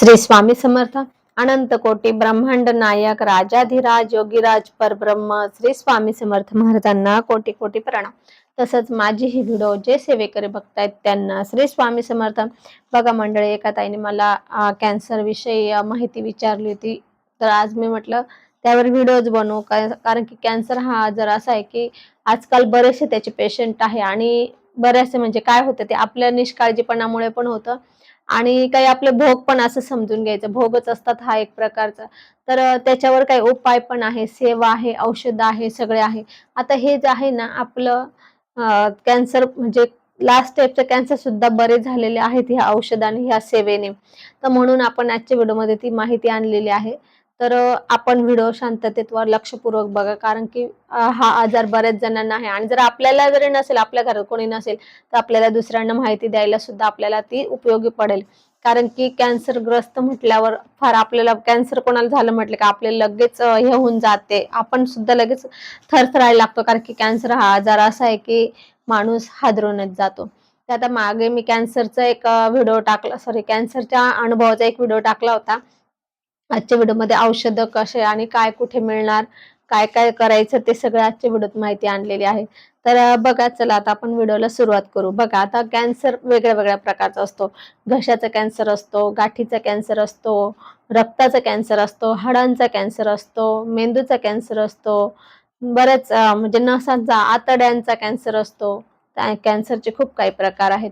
श्री स्वामी समर्थ अनंत कोटी ब्रह्मांड नायक राजाधिराज योगीराज परब्रह्म श्री स्वामी समर्थ महाराजांना कोटी कोटी प्रणाम. तसंच माझी ही व्हिडिओ जे सेवेकरी बघतायत त्यांना श्री स्वामी समर्थ. बघा मंडळी एका ताईने मला कॅन्सर विषयी माहिती विचारली होती. तर आज मी म्हटलं त्यावर व्हिडिओज बनवू का- कारण की कॅन्सर हा आजार असा आहे की आजकाल बरेचसे त्याचे पेशंट आहे आणि बरेचसे म्हणजे काय होतं ते आपल्या निष्काळजीपणामुळे पण होतं. आणि काही आपले भोग पण असं समजून घ्यायचं. भोगच असतात हा एक प्रकारचा. तर त्याच्यावर काही उपाय पण आहे. सेवा आहे औषध आहे सगळे आहे. आता हे जे आहे ना आपलं कॅन्सर म्हणजे लास्ट स्टेपचं कॅन्सर सुद्धा बरे झालेले आहेत ह्या औषधाने ह्या सेवेने. तर म्हणून आपण आजच्या व्हिडिओमध्ये ती माहिती आणलेली आहे. तर आपण व्हिडिओ शांततेवर लक्षपूर्वक बघा. कारण की हा आजार बऱ्याच जणांना आहे. आणि जर आपल्याला जरी नसेल आपल्या घरात कोणी नसेल तर आपल्याला दुसऱ्यांना माहिती द्यायला सुद्धा आपल्याला ती उपयोगी पडेल. कारण की कॅन्सरग्रस्त म्हटल्यावर फार आपल्याला कॅन्सर कोणाला झालं म्हटलं की आपले लगेच हे होऊन जाते. आपण सुद्धा लगेच थरथरायला लागतो. कारण की कॅन्सर हा आजार असा आहे की माणूस हादरूनच जातो. तर आता मागे मी कॅन्सरचा एक व्हिडिओ टाकला सॉरी कॅन्सरच्या अनुभवाचा एक व्हिडिओ टाकला होता. आजच्या व्हिडिओमध्ये औषधं कसे आणि काय कुठे मिळणार काय काय करायचं ते सगळं आजच्या व्हिडिओत माहिती आणलेली आहे. तर बघा चला आता आपण व्हिडिओला सुरुवात करू. बघा आता कॅन्सर वेगळ्या वेगळ्या प्रकारचा असतो. घशाचा कॅन्सर असतो गाठीचा कॅन्सर असतो रक्ताचा कॅन्सर असतो हाडांचा कॅन्सर असतो मेंदूचा कॅन्सर असतो बऱ्याच म्हणजे नसांचा आतड्यांचा कॅन्सर असतो. त्या कॅन्सरचे खूप काही प्रकार आहेत.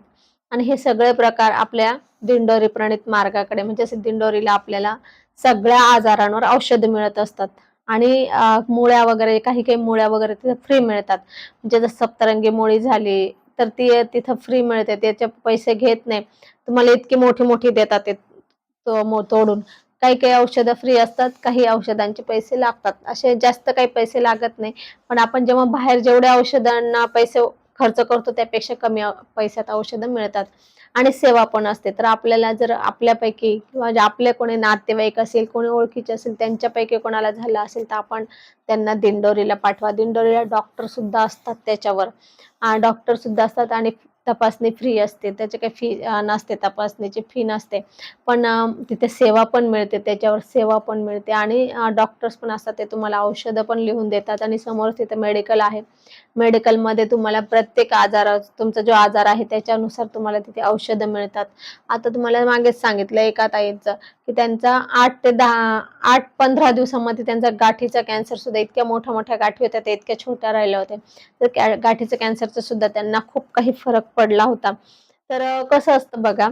आणि हे सगळे प्रकार आपल्या दिंडोरी प्रणित मार्गाकडे म्हणजे असे दिंडोरीला आपल्याला सगळ्या आजारांवर औषध मिळत असतात. आणि मुळ्या वगैरे काही काही मुळ्या वगैरे तिथे फ्री मिळतात. म्हणजे जर सप्तरंगी मुळी झाली तर ती तिथं फ्री मिळते. त्याचे पैसे घेत नाही. तुम्हाला इतकी मोठी मोठी देतात ते तो- मो- तोडून. काही काही औषधं फ्री असतात काही औषधांचे पैसे लागतात. असे जास्त काही पैसे लागत नाही. पण आपण जेव्हा बाहेर जेवढ्या औषधांना पैसे खर्च करतो त्यापेक्षा कमी पैशात औषधं मिळतात. आणि सेवा पण असते. तर आपल्याला जर आपल्यापैकी किंवा जे आपले कोणी नातेवाईक असेल कोणी ओळखीचे असेल त्यांच्यापैकी कोणाला झालं असेल तर आपण त्यांना दिंडोरीला पाठवा. दिंडोरीला डॉक्टर सुद्धा असतात त्याच्यावर. डॉक्टर सुद्धा असतात आणि तपासणी फ्री असते. त्याची काही फी नसते तपासणीची फी नसते. पण तिथे सेवा पण मिळते. त्याच्यावर सेवा पण मिळते. आणि डॉक्टर्स पण असतात. ते तुम्हाला औषधं पण लिहून देतात. आणि समोर तिथे मेडिकल आहे. मेडिकलमध्ये तुम्हाला प्रत्येक आजार तुमचा जो आजार आहे त्याच्यानुसार तुम्हाला तिथे औषधं मिळतात. आता तुम्हाला मागेच सांगितलं एका ताईचं की त्यांचा आठ ते दहा आठ पंधरा दिवसामध्ये त्यांचा गाठीचा कॅन्सर सुद्धा इतक्या मोठ्या मोठ्या गाठी होत्या. त्या इतक्या छोट्या राहिल्या होत्या. तर कॅ- गाठीचं कॅन्सरचं सुद्धा त्यांना खूप काही फरक पडला होता. तर कसं असतं बघा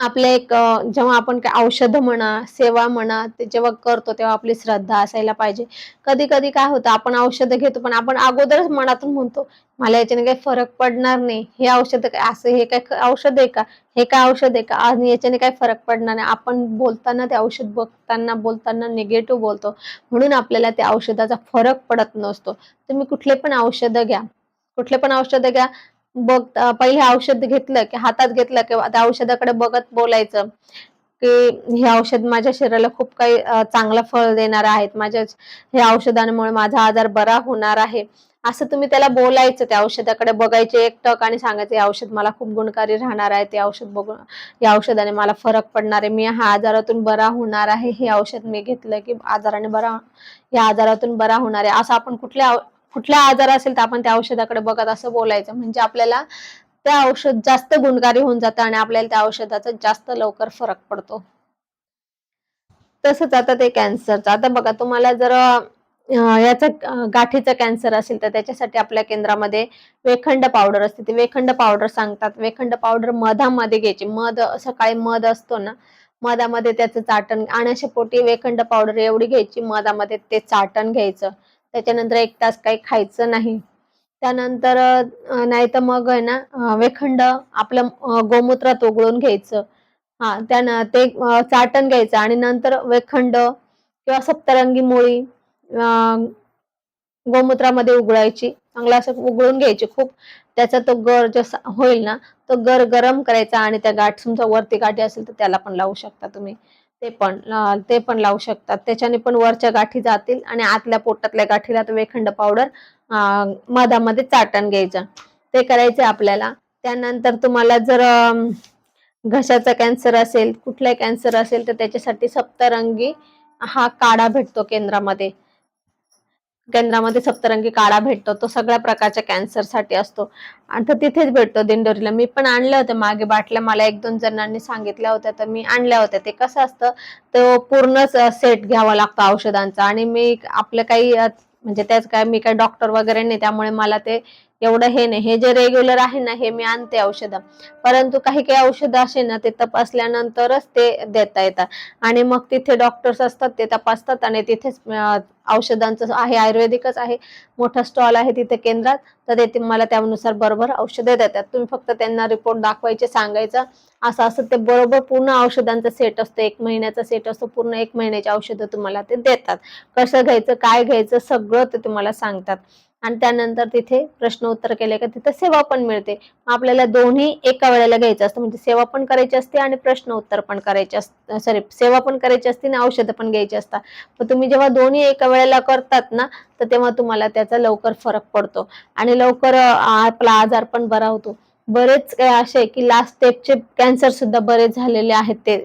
आपलं एक जेव्हा आपण काय औषधं म्हणा सेवा म्हणा ते जेव्हा करतो तेव्हा आपली श्रद्धा असायला पाहिजे. कधी कधी काय होतं आपण औषधं घेतो पण आपण अगोदरच मनातून म्हणतो मला याच्याने काही फरक पडणार नाही. हे औषध काय असं हे काय औषध आहे का? हे काय औषध आहे का? आणि याच्याने काही फरक पडणार नाही. आपण बोलताना ते औषध बघताना बोलताना निगेटिव्ह बोलतो. म्हणून आपल्याला त्या औषधाचा फरक पडत नसतो. तुम्ही कुठले पण औषधं घ्या. कुठले पण औषधं घ्या बघ पहिले औषध घेतलं की हातात घेतलं की त्या औषधाकडे बघत बोलायचं की हे औषध माझ्या शरीराला खूप काही चांगलं फळ देणार आहेत. माझ्या हे औषधांमुळे माझा आजार बरा होणार आहे. असं तुम्ही त्याला बोलायचं त्या औषधाकडे बघायचे एक टक आणि सांगायचं हे औषध मला खूप गुणकारी राहणार आहे ते औषध बघून या औषधाने मला फरक पडणार आहे. मी ह्या आजारातून बरा होणार आहे. हे औषध मी घेतलं की आजाराने बरा या आजारातून बरा होणार आहे. असं आपण कुठल्या कुठला आजार असेल तर आपण त्या औषधाकडे बघत असं बोलायचं. म्हणजे आपल्याला ते औषध जास्त गुणकारी होऊन जातं आणि आपल्याला त्या औषधाचा जास्त लवकर फरक पडतो. तसंच आता ते कॅन्सरचं. आता बघा तुम्हाला जर याचा गाठीचा कॅन्सर असेल तर त्याच्यासाठी आपल्या केंद्रामध्ये वेखंड पावडर असते. ती वेखंड पावडर सांगतात. वेखंड पावडर मधामध्ये घ्यायची. मध सकाळी मध असतो ना मधामध्ये त्याचं चाटण. आणि पोटी वेखंड पावडर एवढी घ्यायची मधामध्ये ते चाटण घ्यायचं. त्याच्यानंतर एक तास काही खायचं नाही. त्यानंतर नाहीतर नाही तर मग आहे ना वेखंड आपलं गोमूत्रात उघळून घ्यायचं. हा त्यानं ते चाटण घ्यायचं आणि नंतर वेखंड किंवा सप्तरंगी मुळी गोमूत्रामध्ये उघडायची चांगलं असं उघळून घ्यायची खूप. त्याचा तो गर जसा होईल ना तो गर गरम करायचा आणि त्या गाठ तुमचा वरती गाठी असेल तर त्याला पण लावू शकता तुम्ही. ते पण ते पण लावू शकतात. त्याच्याने पण वरच्या गाठी जातील आणि आतल्या पोटातल्या गाठीला तो वेखंड पावडर मधामध्ये चाटण घ्यायचं. ते करायचं आपल्याला. त्यानंतर तुम्हाला जर घशाचा कॅन्सर असेल कुठलाही कॅन्सर असेल तर त्याच्यासाठी सप्तरंगी हा काढा भेटतो केंद्रामध्ये. केंद्रामध्ये सप्तरंगी काळा भेटतो तो सगळ्या प्रकारच्या कॅन्सरसाठी असतो. आणि तो तिथेच भेटतो दिंडोरीला. मी पण आणल्या होत्या मागे बाटल्या मला एक दोन जणांनी सांगितल्या होत्या तर मी आणल्या होत्या. ते कसं असतं तो पूर्णच सेट घ्यावा लागतो औषधांचा. आणि मी आपलं काही म्हणजे त्याच काय मी काही डॉक्टर वगैरे नाही त्यामुळे मला ते एवढं हे नाही. हे जे रेग्युलर आहे ना हे मी आणते औषधं. परंतु काही काही औषधं असे ना ते तपासल्यानंतरच ते देता येतात. आणि मग तिथे डॉक्टर्स असतात ते तपासतात आणि तिथेच औषधांचं आहे आयुर्वेदिकच आहे मोठा स्टॉल आहे तिथे केंद्रात. तर ते मला त्यानुसार बरोबर औषधं देतात. तुम्ही फक्त त्यांना रिपोर्ट दाखवायचे सांगायचं. असं असं ते बरोबर पूर्ण औषधांचा सेट असतो. एक महिन्याचा सेट असतो. पूर्ण एक महिन्याची औषधं तुम्हाला ते देतात. कसं घ्यायचं काय घ्यायचं सगळं ते तुम्हाला सांगतात. आणि त्यानंतर तिथे प्रश्न उत्तर केले का तिथे सेवा पण मिळते. मग आपल्याला दोन्ही एका वेळेला घ्यायचं असतं. म्हणजे सेवा पण करायची असते आणि प्रश्न उत्तर पण करायचे असते सॉरी सेवा पण करायची असते आणि औषधं पण घ्यायची असतात. पण तुम्ही जेव्हा दोन्ही एका वेळेला करतात ना तर तेव्हा तुम्हाला त्याचा लवकर फरक पडतो. आणि लवकर आपला आजार पण बरा होतो. बरेच काय असे की लास्ट स्टेपचे कॅन्सर सुद्धा बरेच झालेले आहेत ते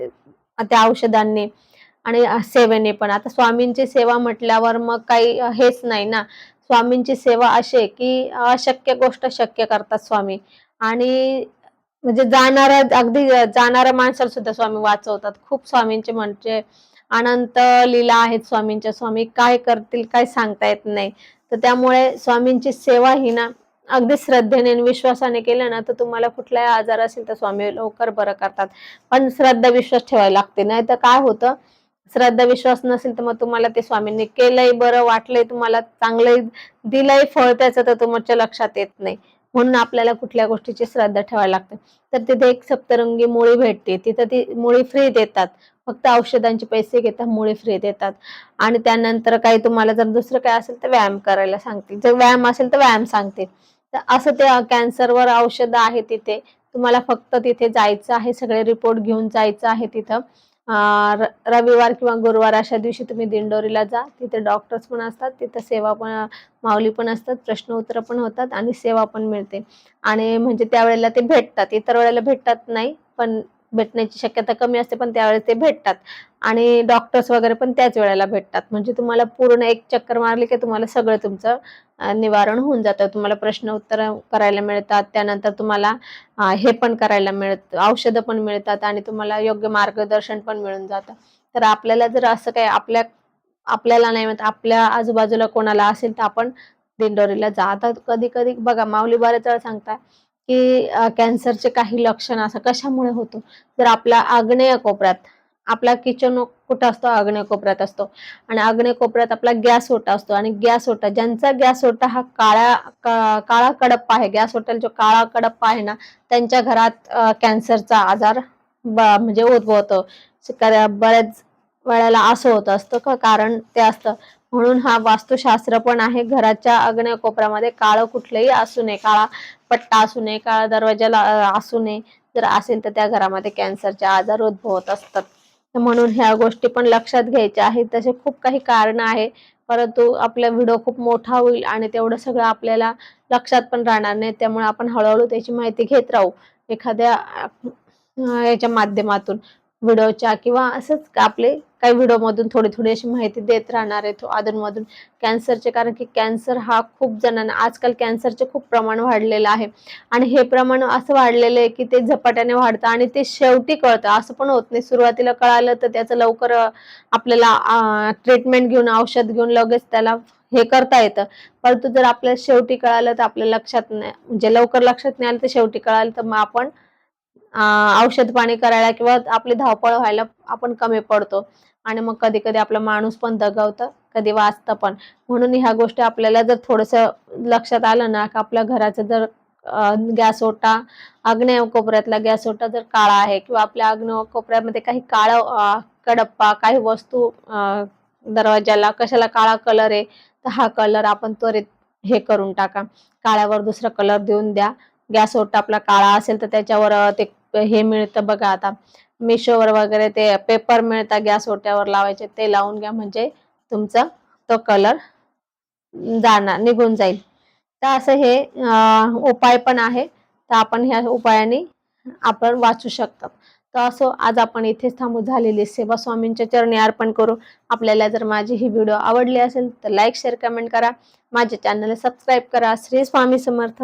त्या औषधांनी. आणि सेवेने पण. आता स्वामींची सेवा म्हटल्यावर मग काही हेच नाही ना. स्वामींची सेवा अशी की अशक्य गोष्ट शक्य करतात स्वामी. आणि म्हणजे जाणारा अगदी जाणाऱ्या माणसाला सुद्धा स्वामी वाचवतात. खूप स्वामींचे म्हणजे अनंत लीला आहेत स्वामींच्या. स्वामी काय करतील काय सांगता येत नाही. तर त्यामुळे स्वामींची सेवा ही ना अगदी श्रद्धेने विश्वासाने केलं ना तर तुम्हाला कुठलाही आजार असेल तर स्वामी लवकर बरं करतात. पण श्रद्धा विश्वास ठेवायला लागते. नाही तर काय होतं श्रद्धा विश्वास नसेल तर मग तुम्हाला ते स्वामींनी केलंय बरं वाटलंय तुम्हाला चांगलंय दिलंय फळ त्याचं तर तुमच्या लक्षात येत नाही. म्हणून आपल्याला कुठल्या गोष्टीची श्रद्धा ठेवायला लागते. तर तिथे एक सप्तरंगी मुळी भेटते तिथं ती मुळी फ्री देतात. फक्त औषधांचे पैसे घेतात मुळी फ्री देतात. आणि त्यानंतर काही तुम्हाला जर दुसरं काय असेल तर व्यायाम करायला सांगतील. जर व्यायाम असेल तर व्यायाम सांगतील. तर असं ते कॅन्सरवर औषधं आहे तिथे. तुम्हाला फक्त तिथे जायचं आहे सगळे रिपोर्ट घेऊन जायचं आहे तिथं. रविवार किंवा गुरुवार अशा दिवशी तुम्ही दिंडोरीला जा. तिथे डॉक्टर्स पण असतात तिथं सेवा पण माऊली पण असतात प्रश्न उत्तर पण होतात आणि सेवा पण मिळते. आणि म्हणजे त्यावेळेला ते भेटतात. इतर वेळेला भेटतात नाही पण भेटण्याची शक्यता कमी असते पण त्यावेळेस ते भेटतात. आणि डॉक्टर्स वगैरे पण त्याच वेळेला भेटतात. म्हणजे तुम्हाला पूर्ण एक चक्कर मारली की तुम्हाला सगळं तुमचं निवारण होऊन जातं. तुम्हाला प्रश्न उत्तर करायला मिळतात. त्यानंतर तुम्हाला हे पण करायला मिळत. औषधं पण मिळतात आणि तुम्हाला योग्य मार्गदर्शन पण मिळून जातं. तर आपल्याला जर असं काही आपल्या आपल्याला नाही म्हणत आपल्या आजूबाजूला कोणाला असेल तर आपण दिंडोरीला जा. आता कधी कधी बघा माऊली बऱ्याच वेळा सांगतात की कॅन्सरचे काही लक्षण असं कशामुळे होतो? जर आपला आग्नेय कोपऱ्यात आपला किचन कुठं असतो? आग्नेय कोपऱ्यात असतो. आणि आग्नेय कोपऱ्यात आपला गॅस ओटा असतो. आणि गॅस ओटा ज्यांचा गॅस ओटा हा काळा काळा कडप्पा आहे गॅस ओट्याला जो काळा कडप्पा आहे ना त्यांच्या घरात कॅन्सरचा आजार म्हणजे उद्भवतो. बऱ्याच वेळेला असं होत असतं का? कारण ते असतं म्हणून हा वास्तुशास्त्र पण आहे. घराच्या अग्नकोपऱ्यामध्ये काळं कुठलंही असू नये. काळा पट्टा असू नये काळा दरवाजाला असू नये. जर असेल तर त्या घरामध्ये कॅन्सरचे आजार उद्भवत असतात. तर म्हणून ह्या गोष्टी पण लक्षात घ्यायच्या आहेत. तसे खूप काही कारण आहे. परंतु आपला व्हिडिओ खूप मोठा होईल आणि तेवढं सगळं आपल्याला लक्षात पण राहणार नाही. त्यामुळे आपण हळूहळू त्याची माहिती घेत राहू. एखाद्या याच्या माध्यमातून. व्हिडिओच्या किंवा असंच आपले काही व्हिडिओमधून थोडी थोडी अशी माहिती देत राहणार आहे अधूनमधून कॅन्सरचे कारण की कॅन्सर हा खूप जणांना आजकाल कॅन्सरचे खूप प्रमाण वाढलेलं आहे. आणि हे प्रमाण असं वाढलेलं आहे की ते झपाट्याने वाढतं आणि ते शेवटी कळतं. असं पण होत नाही. सुरुवातीला कळालं तर त्याचं लवकर आपल्याला ट्रीटमेंट घेऊन औषध घेऊन लगेच त्याला हे करता येतं. परंतु जर आपल्याला शेवटी कळालं तर आपल्या लक्षात नाही म्हणजे लवकर लक्षात नाही आलं तर शेवटी कळालं तर मग आपण औषध पाणी करायला किंवा आपली धावपळ व्हायला आपण कमी पडतो. आणि मग कधी कधी आपला माणूस पण दगावतं कधी वाचतं पण. म्हणून ह्या गोष्टी आपल्याला जर थोडस लक्षात आलं ना की आपल्या घराचं जर गॅस ओटा आग्नेय कोपऱ्यातला गॅस ओटा जर काळा आहे किंवा आपल्या आग्नेय कोपऱ्यामध्ये काही काळा कडप्पा काही वस्तू दरवाजाला कशाला काळा कलर आहे तर हा कलर आपण त्वरित हे करून टाका. काळ्यावर दुसरा कलर देऊन द्या. गॅस ओटा आपला काळा असेल तर त्याच्यावर ते हे मिळतं बघा आता. मिशोवर वगैरे ते पेपर मिळतं गॅस ओट्यावर लावायचे ते लावून घ्या म्हणजे तुमचा तो कलर जाणार निघून जाईल. तर असं हे उपाय पण आहे. तर आपण ह्या उपायाने आपण वाचू शकतात तर असो आज आपण इथेच थांबू झालेली सेवा स्वामींच्या चरणी अर्पण करू. आपल्याला जर माझी ही व्हिडिओ आवडली असेल तर लाईक शेअर कमेंट करा. माझ्या चॅनलला सबस्क्राईब करा. श्री स्वामी समर्थ.